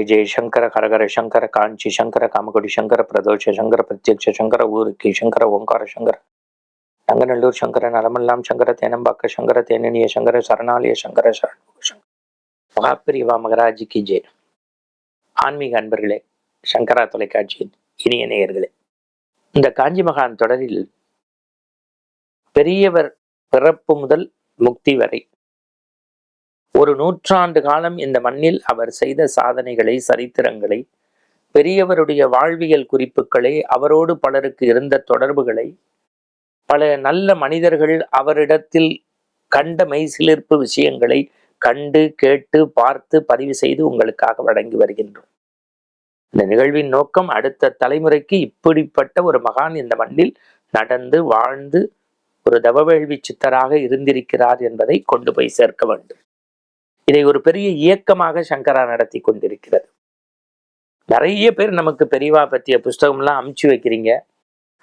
ஜெய ஜெய சங்கர கரகர சங்கர காஞ்சி சங்கர காமகோடி சங்கர பிரதோஷ சங்கர பிரத்யக்ஷ சங்கர ஊருக்கு சங்கர ஓங்கார சங்கர நங்கநல்லூர் சங்கர நலமெல்லாம் சங்கர தேனம்பாக்க சங்கர தேனனிய சங்கர சரணாலய சங்கர சரணமுக சங்கர மகாபிரிவா மகராஜி கி ஜெய் ஆன்மீக அன்பர்களே சங்கரா தொலைக்காட்சியின் இனிய நேயர்களே இந்த காஞ்சி மகான் தொடரில் பெரியவர் பிறப்பு முதல் முக்தி வரை ஒரு நூற்றாண்டு காலம் இந்த மண்ணில் அவர் செய்த சாதனைகளை சரித்திரங்களை பெரியவருடைய வாழ்வியல் குறிப்புகளை அவரோடு பலருக்கு இருந்த தொடர்புகளை பல நல்ல மனிதர்கள் அவரிடத்தில் கண்ட மெய்சிலிர்ப்பு விஷயங்களை கண்டு கேட்டு பார்த்து பதிவு செய்து உங்களுக்காக வழங்கி வருகின்றோம். இந்த நிகழ்வின் நோக்கம் அடுத்த தலைமுறைக்கு இப்படிப்பட்ட ஒரு மகான் இந்த மண்ணில் நடந்து வாழ்ந்து ஒரு தவவேள்வி சித்தராக இருந்திருக்கிறார் என்பதை கொண்டு போய் சேர்க்க வேண்டும். இதை ஒரு பெரிய இயக்கமாக சங்கரா நடத்தி கொண்டிருக்கிறது. நிறைய பேர் நமக்கு பெரியவா பற்றிய புஸ்தகம்லாம் அமுச்சு வைக்கிறீங்க.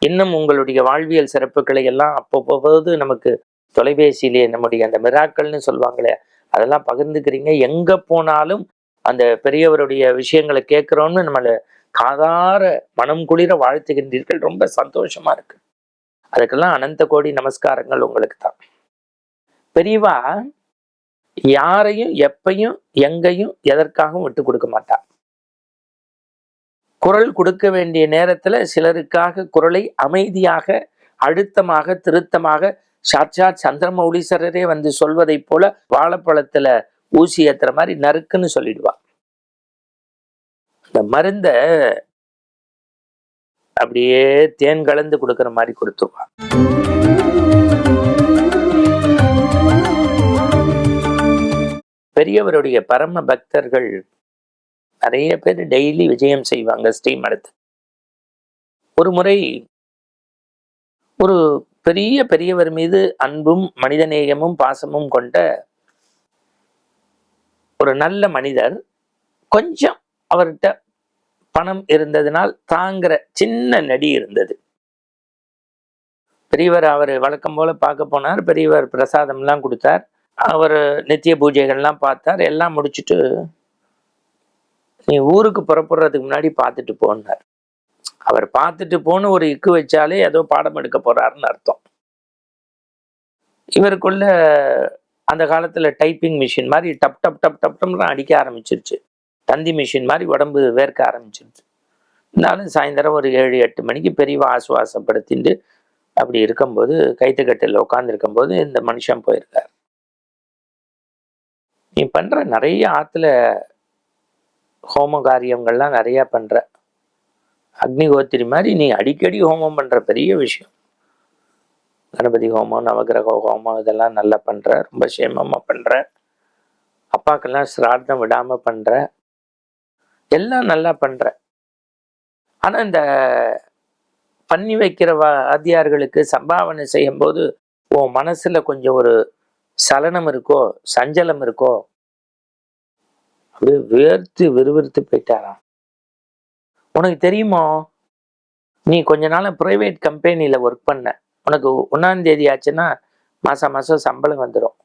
இன்னும் உங்களுடைய வாழ்வியல் சிறப்புகளை எல்லாம் அப்பப்போது நமக்கு தொலைபேசியிலே நம்முடைய அந்த மிராக்கள்னு சொல்லுவாங்களே அதெல்லாம் பகிர்ந்துக்கிறீங்க. எங்க போனாலும் அந்த பெரியவருடைய விஷயங்களை கேட்குறோம்னு நம்மளை காதார மனம் குளிர வாழ்த்துகின்றீர்கள். ரொம்ப சந்தோஷமா இருக்கு. அதுக்கெல்லாம் அனந்த கோடி நமஸ்காரங்கள் உங்களுக்கு தான் பெரியவா யாரையும் எப்பையும் எங்கேயும் எதற்காகவும் விட்டு கொடுக்க மாட்டார் குரல் கொடுக்க வேண்டிய நேரத்துல சிலருக்காக குரலை அமைதியாக அழுத்தமாக திருத்தமாக சாட்சாத் சந்திரமௌலீஸ்வரரே வந்து சொல்வதைப் போல வாழைப்பழத்துல ஊசி ஏத்துற மாதிரி நறுக்குன்னு சொல்லிடுவா. இந்த மருந்த அப்படியே தேன் கலந்து கொடுக்குற மாதிரி கொடுத்துருவா. பெரியவருடைய பரம பக்தர்கள் நிறைய பேர் டெய்லி விஜயம் செய்வாங்க ஸ்ரீ எடுத்து ஒரு முறை ஒரு பெரிய பெரியவர் மீது அன்பும் மனிதநேயமும் பாசமும் கொண்ட ஒரு நல்ல மனிதர் கொஞ்சம் அவர்கிட்ட பணம் இருந்ததுனால் தாங்குற சின்ன நடி இருந்தது. பெரியவர் அவர் வழக்கம் போல பார்க்க போனார். பெரியவர் பிரசாதம்லாம் கொடுத்தார். அவர் நித்திய பூஜைகள்லாம் பார்த்தார். எல்லாம் முடிச்சுட்டு நீ ஊருக்கு புறப்படுறதுக்கு முன்னாடி பார்த்துட்டு போனார். அவர் பார்த்துட்டு போன்னு ஒரு இக்கு வச்சாலே ஏதோ பாடம் எடுக்க போறாருன்னு அர்த்தம். இவருக்குள்ள அந்த காலத்தில் டைப்பிங் மிஷின் மாதிரி டப் டப் டப் டப் டப்லாம் அடிக்க ஆரம்பிச்சிருச்சு. தந்தி மிஷின் மாதிரி உடம்பு வேர்க்க ஆரம்பிச்சிருச்சு. இருந்தாலும் சாயந்தரம் ஒரு ஏழு எட்டு மணிக்கு பெரியவா ஆசுவாசப்படுத்திட்டு அப்படி இருக்கும்போது கைத்துக்கட்டில் உட்காந்துருக்கும்போது இந்த மனுஷன் போயிருக்கார். நீ பண்ணுற நிறைய ஆற்றுல ஹோம காரியங்கள்லாம் நிறையா பண்ணுற அக்னிகோத்திரி மாதிரி நீ அடிக்கடி ஹோமம் பண்ணுற பெரிய விஷயம். கணபதி ஹோமம் நவகிரக ஹோமம் இதெல்லாம் நல்லா பண்ணுற ரொம்ப சேமமாக பண்ணுற அப்பாக்கெல்லாம் சிரார்த்தம் விடாமல் பண்ணுற எல்லாம் நல்லா பண்ணுற ஆனால் இந்த பண்ணி வைக்கிற வாதியார்களுக்கு சம்பாவனை செய்யும்போது உன் மனசில் கொஞ்சம் ஒரு சலனம் இருக்கோ சஞ்சலம் இருக்கோ அப்படியே வேர்த்து விறுவிறுத்து போயிட்டாராம். உனக்கு தெரியுமோ? நீ கொஞ்ச நாள் ப்ரைவேட் கம்பெனியில் ஒர்க் பண்ண. உனக்கு ஒன்றாம் தேதி ஆச்சுன்னா மாதம் மாதம் சம்பளம் வந்துடும்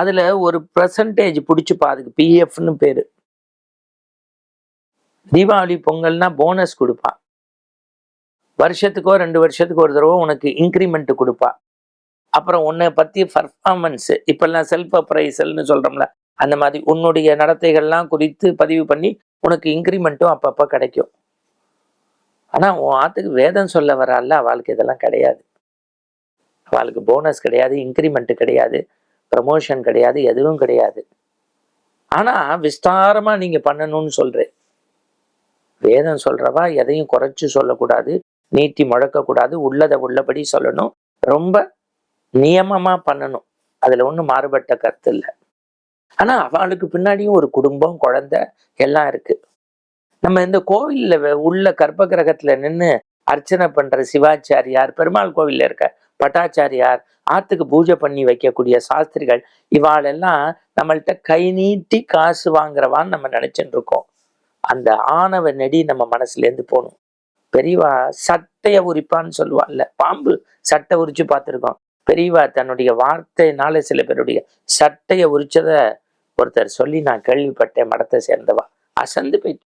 அதில் ஒரு பர்சன்டேஜ் பிடிச்சிப்பா அதுக்கு பிஎஃப்னு பேர். தீபாவளி பொங்கல்னா போனஸ் கொடுப்பா. வருஷத்துக்கோ ரெண்டு வருஷத்துக்கு ஒரு தடவை உனக்கு இன்க்ரிமெண்ட் கொடுப்பா. அப்புறம் உன்னை பற்றி பர்ஃபார்மன்ஸு இப்போல்லாம் செல்ஃப் அப்ரைசல்னு சொல்கிறோம்ல அந்த மாதிரி உன்னுடைய நடத்தைகள்லாம் குறித்து பதிவு பண்ணி உனக்கு இன்க்ரிமெண்ட்டும் அப்பப்போ கிடைக்கும். ஆனால் உன் ஆத்துக்கு வேதம் சொல்ல வரால அவளுக்கு இதெல்லாம் கிடையாது. அவளுக்கு போனஸ் கிடையாது இன்க்ரிமெண்ட்டு கிடையாது ப்ரமோஷன் கிடையாது எதுவும் கிடையாது. ஆனால் விஸ்தாரமாக நீங்கள் பண்ணணும்னு சொல்கிறேன் வேதம் சொல்கிறவா எதையும் குறைச்சி சொல்லக்கூடாது நீட்டி முழக்கக்கூடாது உள்ளதை உள்ளபடி சொல்லணும். ரொம்ப நியமமாக பண்ணணும். அதில் ஒன்றும் மாறுபட்ட கருத்து இல்லை. ஆனால் அவளுக்கு பின்னாடியும் ஒரு குடும்பம் குழந்தை எல்லாம் இருக்கு. நம்ம இந்த கோவிலில் உள்ள கர்ப்ப கிரகத்தில் நின்று அர்ச்சனை பண்ற சிவாச்சாரியார் பெருமாள் கோவில்ல இருக்க பட்டாச்சாரியார் ஆத்துக்கு பூஜை பண்ணி வைக்கக்கூடிய சாஸ்திரிகள் இவாளெல்லாம் நம்மள்ட்ட கை நீட்டி காசு வாங்குறவான்னு நம்ம நினச்சிட்டு இருக்கோம். அந்த ஆணவ நெடி நம்ம மனசுல இருந்து போகணும் பெரியவா சட்டையை உரிப்பான்னு சொல்லுவாள்ல பாம்பு சட்டை உரிச்சு பார்த்துருக்கோம். பெரியவா தன்னுடைய வார்த்தையினால சில பேருடைய சட்டையை உரிச்சத ஒருத்தர் சொல்லி நான் கேள்விப்பட்டேன் மடத்தை சேர்ந்தவா. அசந்து போயிட்டு.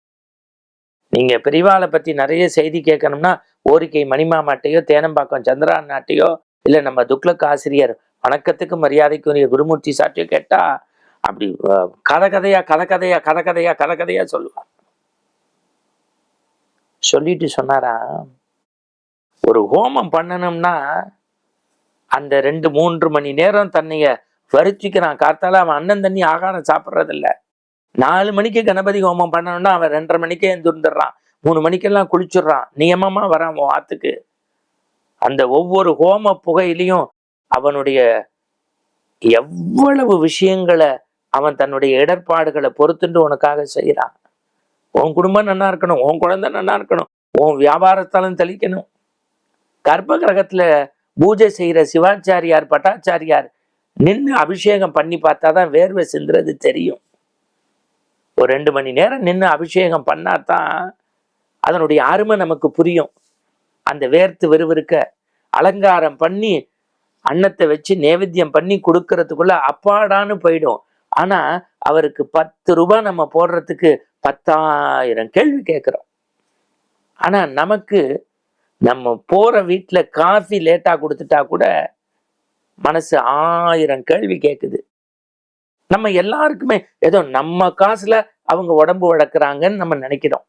நீங்க பெரியவாளை பத்தி நிறைய செய்தி கேட்கணும்னா ஓரிக்கை மணிமாமாட்டையோ தேனம்பாக்கம் சந்திரா நாட்டையோ இல்ல நம்ம துக்ளக் ஆசிரியர் வணக்கத்துக்கு மரியாதைக்குரிய குருமூர்த்தி சாட்டையோ கேட்டா அப்படி கதை கதையா கதை கதையா கதை கதையா கதை கதையா சொல்லுவார் சொல்லிட்டு சொன்னாரா? ஒரு ஹோமம் பண்ணணும்னா அந்த ரெண்டு மூன்று மணி நேரம் தன்னைய வருத்திக்கிறான் கார்த்தால அவன் அண்ணன் தண்ணி ஆகாரம் சாப்பிட்றதில்ல. நாலு மணிக்கு கணபதி ஹோமம் பண்ணணும்னா அவன் ரெண்டரை மணிக்கே எழுந்திருந்துடுறான் மூணு மணிக்கெல்லாம் குளிச்சுடுறான். நியமமாக வரான் உன் ஆத்துக்கு? அந்த ஒவ்வொரு ஹோம புகையிலையும் அவனுடைய எவ்வளவு விஷயங்களை அவன் தன்னுடைய இடர்பாடுகளை பொறுத்துண்டு உனக்காக செய்கிறான். உன் குடும்பம் நல்லா இருக்கணும். உன் குழந்தை நல்லா இருக்கணும். உன் வியாபாரத்தாலும் தெளிக்கணும். கர்ப்ப கிரகத்தில் பூஜை செய்யற சிவாச்சாரியார் பட்டாச்சாரியார் நின்று அபிஷேகம் பண்ணி பார்த்தா தான் வேர்வை சிந்துறது தெரியும். ஒரு ரெண்டு மணி நேரம் நின்று அபிஷேகம் பண்ணாதான் அதனுடைய அருமை நமக்கு புரியும். அந்த வேர்த்து விறுவிறுக்க அலங்காரம் பண்ணி அன்னத்தை வச்சு நேவேத்தியம் பண்ணி கொடுக்கறதுக்குள்ள அப்பாடான்னு போயிடும். ஆனா அவருக்கு பத்து ரூபாய் நம்ம போடுறதுக்கு பத்தாயிரம் கேள்வி கேட்குறோம். ஆனா நமக்கு நம்ம போற வீட்டுல காஃபி லேட்டா கொடுத்துட்டா கூட மனசு ஆயிரம் கேள்வி கேட்குது நம்ம எல்லாருக்குமே ஏதோ நம்ம காசுல அவங்க உடம்பு வளர்க்குறாங்கன்னு நம்ம நினைக்கிறோம்.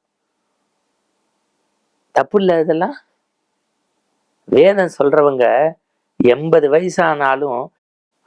தப்பு இல்லை இதெல்லாம்? வேதம் சொல்றவங்க எண்பது வயசானாலும்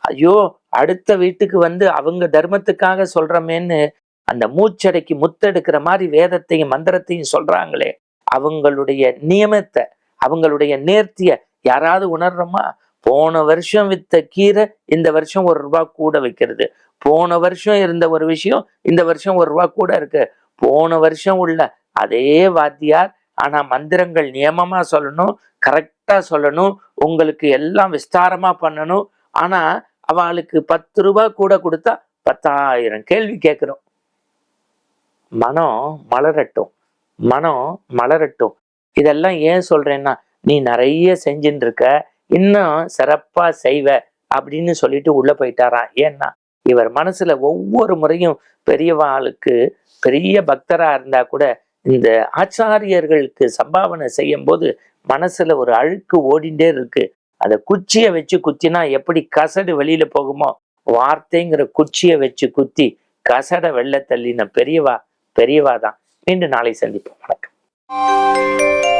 ஐயோ அடுத்த வீட்டுக்கு வந்து அவங்க தர்மத்துக்காக சொல்றமேன்னு அந்த மூச்சடைக்கு முத்தெடுக்கிற மாதிரி வேதத்தையும் மந்திரத்தையும் சொல்றாங்களே அவங்களுடைய நியமத்தை. அவங்களுடைய நேர்த்திய யாராவது உணர்றோமா? போன வருஷம் வித்த கீரை இந்த வருஷம் ஒரு ரூபா கூட வைக்கிறது. போன வருஷம் இருந்த ஒரு விஷயம் இந்த வருஷம் ஒரு ரூபா கூட இருக்கு. போன வருஷம் உள்ள அதே வாத்தியார் ஆனா மந்திரங்கள் நியமமா சொல்லணும் கரெக்டா சொல்லணும் உங்களுக்கு எல்லாம் விஸ்தாரமா பண்ணணும். ஆனா அவளுக்கு பத்து ரூபாய் கூட கொடுத்தா பத்தாயிரம் கேள்வி கேட்குறோம். மனம் மலரட்டும். மனம் மலரட்டும். இதெல்லாம் ஏன் சொல்றேன்னா நீ நிறைய செஞ்சுட்டு இருக்க இன்னும் சிறப்பா செய்வ அப்படின்னு சொல்லிட்டு உள்ள போயிட்டாராம் ஏன்னா இவர் மனசுல ஒவ்வொரு முறையும் பெரியவாளுக்கு பெரிய பக்தரா இருந்தா கூட இந்த ஆச்சாரியர்களுக்கு சம்பாவனை செய்யும் போது மனசுல ஒரு அழுக்கு ஓடிண்டே இருக்கு. அந்த குச்சியை வச்சு குத்தினா எப்படி கசடு வெளியில போகுமோ வார்த்தைங்கிற குச்சியை வச்சு குத்தி கசட வெள்ள தள்ளின பெரியவா பெரியவா தான். மீண்டும் நாளை சந்திப்போம். வணக்கம். Música